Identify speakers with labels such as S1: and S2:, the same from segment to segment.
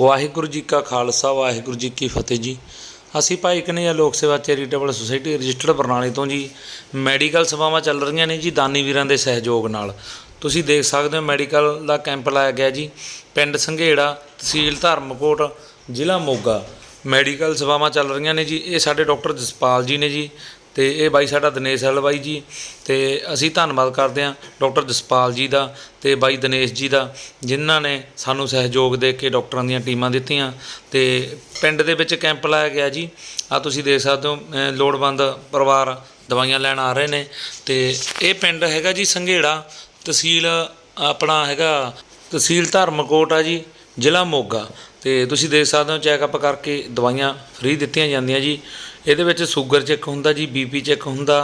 S1: ਵਾਹਿਗੁਰੂ ਜੀ ਕਾ ਖਾਲਸਾ, ਵਾਹਿਗੁਰੂ ਜੀ ਕੀ ਫਤਿਹ ਜੀ। ਅਸੀਂ ਭਾਈ ਕਨ੍ਹੱਈਆ ਲੋਕ ਸੇਵਾ ਚੈਰੀਟੇਬਲ ਸੁਸਾਇਟੀ ਰਜਿਸਟਰਡ ਬਰਨਾਲੇ ਤੋਂ ਜੀ, ਮੈਡੀਕਲ ਸੇਵਾਵਾਂ ਚੱਲ ਰਹੀਆਂ ਨੇ ਜੀ ਦਾਨੀ ਵੀਰਾਂ ਦੇ ਸਹਿਯੋਗ ਨਾਲ। ਤੁਸੀਂ ਦੇਖ ਸਕਦੇ ਹੋ ਮੈਡੀਕਲ ਦਾ ਕੈਂਪ ਲਾਇਆ ਗਿਆ ਜੀ, ਪਿੰਡ ਸੰਘੇੜਾ, ਤਹਿਸੀਲ ਧਰਮਕੋਟ, ਜ਼ਿਲ੍ਹਾ ਮੋਗਾ। ਮੈਡੀਕਲ ਸੇਵਾਵਾਂ ਚੱਲ ਰਹੀਆਂ ਨੇ ਜੀ, ਇਹ ਸਾਡੇ ਡਾਕਟਰ ਜਸਪਾਲ ਜੀ ਨੇ ਜੀ ਤੇ ਇਹ ਬਾਈ ਸਾਡਾ ਦਿਨੇਸ਼ ਹਲ ਬਾਈ ਜੀ, ਤੇ ਅਸੀਂ ਧੰਨਵਾਦ ਕਰਦੇ ਹਾਂ ਡਾਕਟਰ ਜਸਪਾਲ ਜੀ ਦਾ ਤੇ ਬਾਈ ਦਿਨੇਸ਼ ਜੀ ਦਾ, ਜਿਨ੍ਹਾਂ ਨੇ ਸਾਨੂੰ ਸਹਿਯੋਗ ਦੇ ਕੇ ਡਾਕਟਰਾਂ ਦੀਆਂ ਟੀਮਾਂ ਦਿੱਤੀਆਂ। ਤੇ ਪਿੰਡ ਦੇ ਵਿੱਚ ਕੈਂਪ ਲਾਇਆ ਗਿਆ ਜੀ। ਆ ਤੁਸੀਂ ਦੇਖ ਸਕਦੇ ਹੋ ਲੋੜਵੰਦ ਪਰਿਵਾਰ ਦਵਾਈਆਂ ਲੈਣ ਆ ਰਹੇ ਨੇ। ਤੇ ਇਹ ਪਿੰਡ ਹੈਗਾ ਜੀ ਸੰਘੇੜਾ, ਤਹਿਸੀਲ ਆਪਣਾ ਹੈਗਾ ਤਹਿਸੀਲ ਧਰਮਕੋਟ ਆ ਜੀ, ਜ਼ਿਲ੍ਹਾ ਮੋਗਾ। ਤੇ ਤੁਸੀਂ ਦੇਖ ਸਕਦੇ ਹੋ ਚੈੱਕਅਪ ਕਰਕੇ ਦਵਾਈਆਂ ਫ੍ਰੀ ਦਿੱਤੀਆਂ ਜਾਂਦੀਆਂ ਜੀ। ਇਹਦੇ ਵਿੱਚ ਸ਼ੂਗਰ ਚੈੱਕ ਹੁੰਦਾ ਜੀ ਬੀਪੀ ਚੈੱਕ ਹੁੰਦਾ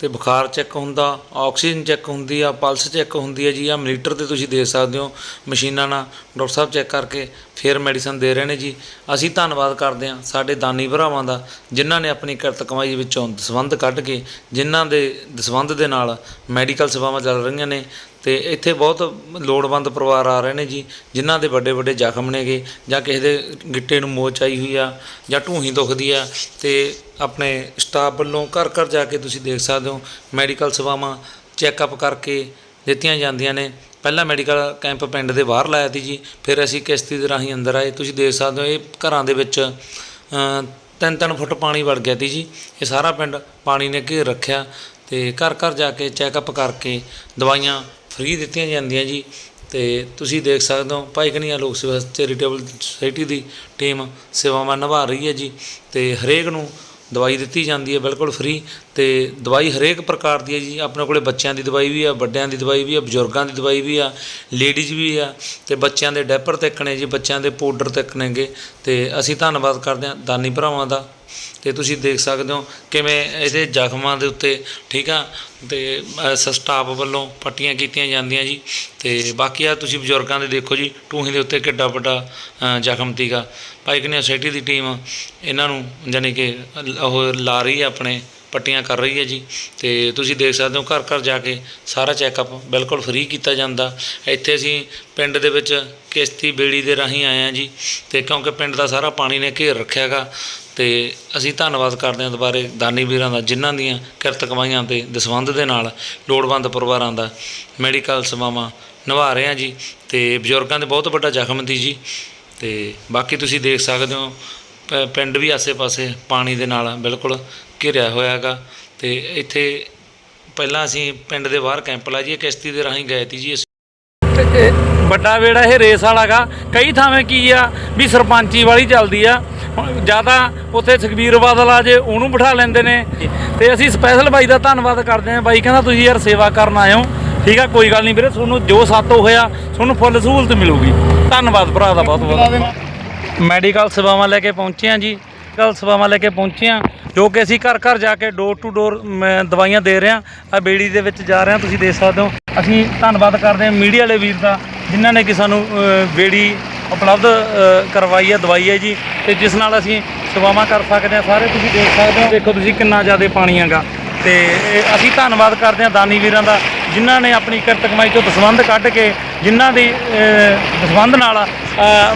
S1: ਤੇ ਬੁਖਾਰ ਚੈੱਕ ਹੁੰਦਾ ਆਕਸੀਜਨ ਚੈੱਕ ਹੁੰਦੀ ਆ ਪਲਸ ਚੈੱਕ ਹੁੰਦੀ ਹੈ ਜੀ। ਆ ਮੀਟਰ ਤੇ ਤੁਸੀਂ ਦੇਖ ਸਕਦੇ ਹੋ ਮਸ਼ੀਨਾਂ ਨਾਲ, ਡਾਕਟਰ ਸਾਹਿਬ ਚੈੱਕ ਕਰਕੇ ਫਿਰ ਮੈਡੀਸਨ ਦੇ ਰਹੇ ਨੇ ਜੀ। ਅਸੀਂ ਧੰਨਵਾਦ ਕਰਦੇ ਹਾਂ ਸਾਡੇ ਦਾਨੀ ਭਰਾਵਾਂ ਦਾ, ਜਿਨ੍ਹਾਂ ਨੇ ਆਪਣੀ ਕਿਰਤ ਕਮਾਈ ਵਿੱਚੋਂ ਦਸਵੰਧ ਕੱਢ ਕੇ, ਜਿਨ੍ਹਾਂ ਦੇ ਦਸਵੰਧ ਦੇ ਨਾਲ ਮੈਡੀਕਲ ਸੇਵਾਵਾਂ ਚੱਲ ਰਹੀਆਂ ਨੇ। ਤੇ ਇੱਥੇ ਬਹੁਤ ਲੋੜਵੰਦ ਪਰਿਵਾਰ ਆ ਰਹੇ ਨੇ ਜੀ, ਜਿਨ੍ਹਾਂ ਦੇ ਵੱਡੇ ਵੱਡੇ ਜ਼ਖਮ ਨੇਗੇ, ਜਾਂ ਕਿਸੇ ਦੇ ਗਿੱਟੇ ਨੂੰ ਮੋਚ ਆਈ ਹੋਈ ਆ, ਜਾਂ ਢੂਹੀ ਦੁਖਦੀ ਆ। ਤੇ ਆਪਣੇ ਸਟਾਫ ਵੱਲੋਂ ਘਰ ਘਰ ਜਾ ਕੇ ਤੁਸੀਂ ਦੇਖ ਸਕਦੇ ਹੋ ਮੈਡੀਕਲ ਸੇਵਾਵਾਂ ਚੈੱਕਅਪ ਕਰਕੇ ਦਿੱਤੀਆਂ ਜਾਂਦੀਆਂ ਨੇ। ਪਹਿਲਾਂ ਮੈਡੀਕਲ ਕੈਂਪ ਪਿੰਡ ਦੇ ਬਾਹਰ ਲਾਇਆ ਸੀ ਜੀ, ਫਿਰ ਅਸੀਂ ਕਿਸ਼ਤੀ ਦੇ ਰਾਹੀਂ ਅੰਦਰ ਆਏ। ਤੁਸੀਂ ਦੇਖ ਸਕਦੇ ਹੋ, ਇਹ ਘਰਾਂ ਦੇ ਵਿੱਚ ਤਿੰਨ ਤਿੰਨ ਫੁੱਟ ਪਾਣੀ ਵੜ ਗਿਆ ਸੀ ਜੀ। ਇਹ ਸਾਰਾ ਪਿੰਡ ਪਾਣੀ ਨੇ ਘੇਰ ਰੱਖਿਆ ਤੇ ਘਰ ਘਰ ਜਾ ਕੇ ਚੈੱਕਅਪ ਕਰਕੇ ਦਵਾਈਆਂ ਫ੍ਰੀ ਦਿੱਤੀਆਂ ਜਾਂਦੀਆਂ ਜੀ। ਤੇ ਤੁਸੀਂ ਦੇਖ ਸਕਦੇ ਹੋ ਭਾਈ ਕਨ੍ਹੱਈਆ ਲੋਕ ਸੇਵਾ ਚੈਰੀਟੇਬਲ ਸੁਸਾਇਟੀ ਦੀ ਟੀਮ ਸੇਵਾਵਾਂ ਨਿਭਾ ਰਹੀ ਹੈ ਜੀ। ਤੇ ਹਰੇਕ ਨੂੰ ਦਵਾਈ ਦਿੱਤੀ ਜਾਂਦੀ ਹੈ ਬਿਲਕੁਲ ਫ੍ਰੀ ਤੇ ਦਵਾਈ ਹਰੇਕ ਪ੍ਰਕਾਰ ਦੀ ਹੈ ਜੀ। ਆਪਣੇ ਕੋਲੇ ਬੱਚਿਆਂ ਦੀ ਦਵਾਈ ਵੀ ਆ, ਵੱਡਿਆਂ ਦੀ ਦਵਾਈ ਵੀ ਆ, ਬਜ਼ੁਰਗਾਂ ਦੀ ਦਵਾਈ ਵੀ ਆ ਲੇਡੀਜ਼ ਵੀ ਆ ਤੇ ਬੱਚਿਆਂ ਦੇ ਡੈਪਰ ਤੱਕ ਨੇ ਜੀ, ਬੱਚਿਆਂ ਦੇ ਪਾਊਡਰ ਤੱਕ ਨੇਗੇ ਤੇ ਅਸੀਂ ਧੰਨਵਾਦ ਕਰਦੇ ਹਾਂ ਦਾਨੀ ਭਰਾਵਾਂ ਦਾ। ਤੇ ਤੁਸੀਂ ਦੇਖ ਸਕਦੇ ਹੋ ਕਿਵੇਂ ਇਹਦੇ ਜ਼ਖਮਾਂ ਦੇ ਉੱਤੇ, ਠੀਕ ਆ, ਤੇ ਸਟਾਫ ਵੱਲੋਂ ਪੱਟੀਆਂ ਕੀਤੀਆਂ ਜਾਂਦੀਆਂ ਜੀ। ਤੇ ਬਾਕੀ ਆ ਤੁਸੀਂ ਬਜ਼ੁਰਗਾਂ ਦੇ ਦੇਖੋ ਜੀ, ਟੂਹੀ ਦੇ ਉੱਤੇ ਕਿੱਡਾ ਵੱਡਾ ਜ਼ਖਮ ਤੀਗਾ ਭਾਈ ਕਨ੍ਹੱਈਆ ਸੋਸਾਇਟੀ ਦੀ ਟੀਮ ਇਹਨਾਂ ਨੂੰ ਯਾਨੀ ਕਿ ਉਹ ਲਾ ਰਹੀ ਹੈ ਆਪਣੇ ਪੱਟੀਆਂ ਕਰ ਰਹੀ ਹੈ ਜੀ। ਤੇ ਤੁਸੀਂ ਦੇਖ ਸਕਦੇ ਹੋ ਘਰ ਘਰ ਜਾ ਕੇ ਸਾਰਾ ਚੈੱਕਅਪ ਬਿਲਕੁਲ ਫ੍ਰੀ ਕੀਤਾ ਜਾਂਦਾ। ਇੱਥੇ ਅਸੀਂ ਪਿੰਡ ਦੇ ਵਿੱਚ ਕਿਸ਼ਤੀ ਬੇੜੀ ਦੇ ਰਾਹੀਂ ਆਏ ਹਾਂ ਜੀ। ਤੇ ਕਿਉਂਕਿ ਪਿੰਡ ਦਾ ਸਾਰਾ ਪਾਣੀ ਨੇ ਘੇਰ ਰੱਖਿਆ ਗਾ ਤੇ ਅਸੀਂ ਧੰਨਵਾਦ ਕਰਦੇ ਹਾਂ ਦੁਬਾਰੇ ਦਾਨੀ ਵੀਰਾਂ ਦਾ, ਜਿਨ੍ਹਾਂ ਦੀਆਂ ਕਿਰਤ ਕਮਾਈਆਂ ਤੇ ਦਸਵੰਧ ਦੇ ਨਾਲ ਲੋੜਵੰਦ ਪਰਿਵਾਰਾਂ ਦਾ ਮੈਡੀਕਲ ਸੇਵਾਵਾਂ ਨਿਭਾ ਰਹੇ ਹਾਂ ਜੀ। ਤੇ ਬਜ਼ੁਰਗਾਂ ਦੇ ਬਹੁਤ ਵੱਡਾ ਜ਼ਖਮ ਸੀ ਜੀ। ਤੇ ਬਾਕੀ ਤੁਸੀਂ ਦੇਖ ਸਕਦੇ ਹੋ ਪਿੰਡ ਵੀ ਆਸੇ-ਪਾਸੇ ਪਾਣੀ ਦੇ ਨਾਲ ਬਿਲਕੁਲ ਘਿਰਿਆ ਹੋਇਆ ਹੈਗਾ ਤੇ ਇੱਥੇ ਪਹਿਲਾਂ ਅਸੀਂ ਪਿੰਡ ਦੇ ਬਾਹਰ ਕੈਂਪ ਲਾ ਜੀ ਇਹ ਕਿਸ਼ਤੀ ਦੇ ਰਾਹੀਂ ਗਏ ਸੀ ਜੀ ਅਸੀਂ
S2: ਤੇ ਇਹ ਵੱਡਾ ਵੇੜਾ ਇਹ ਰੇਸ ਵਾਲਾਗਾ। ਕਈ ਥਾਵੇਂ ਕੀ ਆ ਵੀ ਸਰਪੰਚੀ ਵਾਲੀ ਚੱਲਦੀ ਆ। ਜ਼ਿਆਦਾ ਉੱਥੇ ਸੁਖਬੀਰ ਬਾਦਲ ਆ ਜੇ ਉਹਨੂੰ ਬਿਠਾ ਲੈਂਦੇ ਨੇ। ਤੇ ਅਸੀਂ ਸਪੈਸ਼ਲ ਬਾਈ ਦਾ ਧੰਨਵਾਦ ਕਰਦੇ ਹਾਂ। ਬਾਈ ਕਹਿੰਦਾ ਤੁਸੀਂ ਯਾਰ ਸੇਵਾ ਕਰਨ ਆਏ ਹੋ। ਠੀਕ ਆ ਕੋਈ ਗੱਲ ਨਹੀਂ ਵੀਰੇ ਤੁਹਾਨੂੰ ਜੋ ਸਾਤੋਂ ਹੋਇਆ ਤੁਹਾਨੂੰ ਫੁੱਲ ਸਹੂਲਤ ਮਿਲੂਗੀ। ਧੰਨਵਾਦ ਭਰਾ ਦਾ ਬਹੁਤ ਬਹੁਤ ਮੈਡੀਕਲ ਸੇਵਾਵਾਂ ਲੈ ਕੇ ਪਹੁੰਚੇ ਹਾਂ ਜੀ। ਮੈਡੀਕਲ ਸੇਵਾਵਾਂ ਲੈ ਕੇ ਪਹੁੰਚੇ ਹਾਂ। ਜੋ ਕਿ ਅਸੀਂ ਘਰ ਘਰ ਜਾ ਕੇ ਡੋਰ ਟੂ ਡੋਰ ਦਵਾਈਆਂ ਦੇ ਰਹੇ ਹਾਂ ਆ ਬੇੜੀ ਦੇ ਵਿੱਚ ਜਾ ਰਹੇ ਹਾਂ ਤੁਸੀਂ ਦੇਖ ਸਕਦੇ ਹੋ। ਅਸੀਂ ਧੰਨਵਾਦ ਕਰਦੇ ਹਾਂ ਮੀਡੀਆ ਵਾਲੇ ਵੀਰ ਦਾ, ਜਿਨ੍ਹਾਂ ਨੇ ਕਿ ਸਾਨੂੰ ਬੇੜੀ ਉਪਲਬਧ ਕਰਵਾਈ ਹੈ, ਦਵਾਈ ਹੈ ਜੀ। ਤੇ ਜਿਸ ਨਾਲ ਅਸੀਂ ਸੇਵਾਵਾਂ ਕਰ ਸਕਦੇ ਹਾਂ, ਸਾਰੇ ਤੁਸੀਂ ਦੇਖ ਸਕਦੇ ਹੋ। ਦੇਖੋ ਤੁਸੀਂ ਕਿੰਨਾ ਜ਼ਿਆਦਾ ਪਾਣੀ ਹੈਗਾ। ਤੇ ਅਸੀਂ ਧੰਨਵਾਦ ਕਰਦੇ ਹਾਂ ਦਾਨੀ ਵੀਰਾਂ ਦਾ ਜਿਨ੍ਹਾਂ ਨੇ ਆਪਣੀ ਕਿਰਤ ਕਮਾਈ ਤੋਂ ਦਸਵੰਧ ਕੱਢ ਕੇ ਜਿਨ੍ਹਾਂ ਦੀ ਅ, ਦਸਵੰਧ ਨਾਲ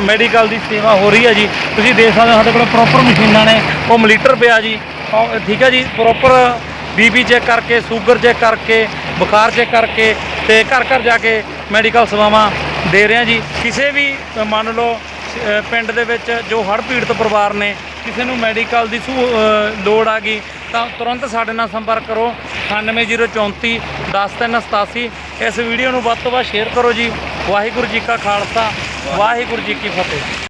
S2: ਮੈਡੀਕਲ ਦੀ ਸੇਵਾ ਹੋ ਰਹੀ ਹੈ ਜੀ। ਤੁਸੀਂ ਦੇਖ ਸਕਦੇ ਹੋ ਸਾਡੇ ਕੋਲ ਪ੍ਰੋਪਰ ਮਸ਼ੀਨਾਂ ਨੇ ਉਹ ਮਲੀਟਰ ਪਿਆ ਜੀ। ਉਹ ਠੀਕ ਹੈ ਜੀ ਪ੍ਰੋਪਰ ਬੀਪੀ ਚੈੱਕ ਕਰਕੇ ਸ਼ੂਗਰ ਚੈੱਕ ਕਰਕੇ ਬੁਖਾਰ ਚੈੱਕ ਕਰਕੇ ਤੇ ਘਰ ਘਰ ਜਾ ਕੇ ਮੈਡੀਕਲ ਸੇਵਾਵਾਂ ਦੇ ਰਹੇ ਹਾਂ ਜੀ। ਕਿਸੇ ਵੀ ਮੰਨ ਲਓ ਪਿੰਡ ਦੇ ਵਿੱਚ ਜੋ ਹੜ੍ਹ ਪੀੜਤ ਪਰਿਵਾਰ ਨੇ ਕਿਸੇ ਨੂੰ ਮੈਡੀਕਲ ਦੀ ਸਹੂ- ਲੋੜ ਆ ਗਈ ਤਾਂ ਤੁਰੰਤ ਸਾਡੇ ਨਾਲ ਸੰਪਰਕ ਕਰੋ 98034 10387 ਇਸ ਵੀਡੀਓ ਨੂੰ ਵੱਧ ਤੋਂ ਵੱਧ ਸ਼ੇਅਰ ਕਰੋ ਜੀ। ਵਾਹਿਗੁਰੂ ਜੀ ਕਾ ਖਾਲਸਾ, ਵਾਹਿਗੁਰੂ ਜੀ ਕੀ ਫਤਿਹ।